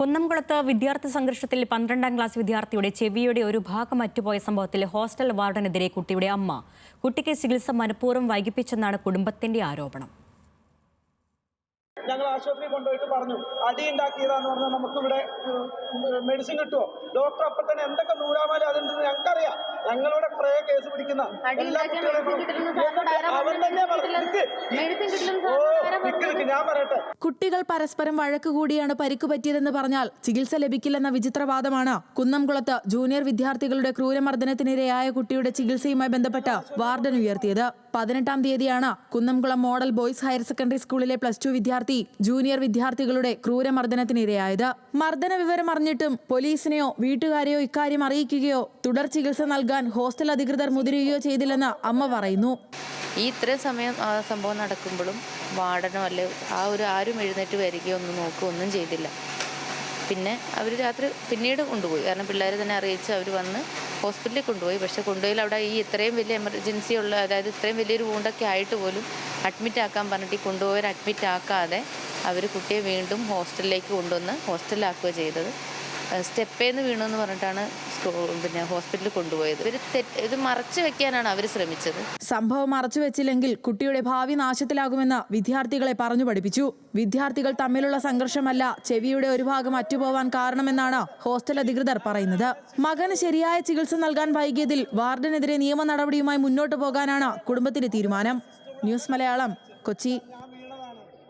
കുന്നംകുളത്ത് വിദ്യാർത്ഥി സംഘർഷത്തിൽ പന്ത്രണ്ടാം ക്ലാസ് വിദ്യാർത്ഥിയുടെ ചെവിയുടെ ഒരു ഭാഗം അറ്റുപോയ സംഭവത്തിൽ ഹോസ്റ്റൽ വാർഡനെതിരെ കുട്ടിയുടെ അമ്മ കുട്ടിക്ക് ചികിത്സ മനഃപൂർവം വൈകിപ്പിച്ചെന്നാണ് കുടുംബത്തിന്റെ ആരോപണം. ഞങ്ങൾ ആശുപത്രിയിൽ കൊണ്ടുപോയിട്ട് പറഞ്ഞു അടി ഉണ്ടാക്കിയതാന്ന് പറഞ്ഞാൽ നമുക്കിവിടെ മെഡിസിൻ കിട്ടുമോ ഡോക്ടർ അപ്പം തന്നെ എന്തൊക്കെ നൂലാമാല അതുണ്ടെന്ന് ഞങ്ങൾക്കറിയാം ഞങ്ങളിവിടെ അടി എല്ലാ പറയട്ടെ. കുട്ടികൾ പരസ്പരം വഴക്ക് കൂടിയാണ് പരിക്ക് പറ്റിയതെന്ന് പറഞ്ഞാൽ ചികിത്സ ലഭിക്കില്ലെന്ന വിചിത്രവാദമാണ്. കുന്നംകുളത്ത് ജൂനിയർ വിദ്യാർത്ഥികളുടെ ക്രൂരമർദ്ദനത്തിനിരയായ കുട്ടിയുടെ ചികിത്സയുമായി ബന്ധപ്പെട്ട് വാർഡൻ ഉയർത്തിയത്. പതിനെട്ടാം തീയതിയാണ് Kunnamkulam model boys higher secondary സ്കൂളിലെ പ്ലസ് ടു വിദ്യാർത്ഥി ജൂനിയർ വിദ്യാർത്ഥികളുടെ ക്രൂരമർദ്ദനത്തിനിരയായത്. മർദ്ദന വിവരം അറിഞ്ഞിട്ടും പോലീസിനെയോ വീട്ടുകാരെയോ ഇക്കാര്യം അറിയിക്കുകയോ തുടർ ചികിത്സ നൽകാൻ ഹോസ്റ്റൽ അധികൃതർ മുതിരുകയോ ചെയ്തില്ലെന്ന് അമ്മ പറയുന്നു. ഈ ഇത്രയും സമയം ആ സംഭവം നടക്കുമ്പോഴും വാർഡനോ അല്ലെ ആ ഒരു ആരും എഴുന്നേറ്റ് വരികയോ ഒന്നും നോക്കുകയോ ഒന്നും ചെയ്തില്ല. പിന്നെ അവർ രാത്രി പിന്നീട് കൊണ്ടുപോയി. കാരണം പിള്ളേർ തന്നെ അറിയിച്ച് അവർ വന്ന് ഹോസ്പിറ്റലിൽ കൊണ്ടുപോയി. പക്ഷേ കൊണ്ടുപോയി അവിടെ ഈ ഇത്രയും വലിയ എമർജൻസി ഉള്ള അതായത് ഇത്രയും വലിയൊരു വൂണ്ടൊക്കെ ആയിട്ട് പോലും അഡ്മിറ്റ് ആക്കാൻ പറഞ്ഞിട്ട് കൊണ്ടുപോയവർ അഡ്മിറ്റ് ആക്കാതെ അവർ കുട്ടിയെ വീണ്ടും ഹോസ്റ്റലിലേക്ക് കൊണ്ടുവന്ന് ഹോസ്റ്റലിലാക്കുക ചെയ്തത്. സ്റ്റെപ്പേന്ന് വീണു എന്ന് പറഞ്ഞിട്ടാണ് പിന്നെ ഹോസ്പിറ്റലിൽ കൊണ്ടുപോയത്. ഇവർ ഇത് മറച്ചു വെക്കാനാണ് അവർ ശ്രമിച്ചത്. സംഭവം മറച്ചു വെച്ചില്ലെങ്കിൽ കുട്ടിയുടെ ഭാവി നാശത്തിലാകുമെന്ന് വിദ്യാർത്ഥികളെ പറഞ്ഞു പഠിപ്പിച്ചു. വിദ്യാർത്ഥികൾ തമ്മിലുള്ള സംഘർഷമല്ല ചെവിയുടെ ഒരു ഭാഗം അറ്റുപോവാൻ കാരണമെന്നാണ് ഹോസ്റ്റൽ അധികൃതർ പറയുന്നത്. മകന് ശരിയായ ചികിത്സ നൽകാൻ വൈകിയതിൽ വാർഡനെതിരെ നിയമ നടപടിയുമായി മുന്നോട്ടു പോകാനാണ് കുടുംബത്തിന്റെ തീരുമാനം. ന്യൂസ് മലയാളം കൊച്ചി.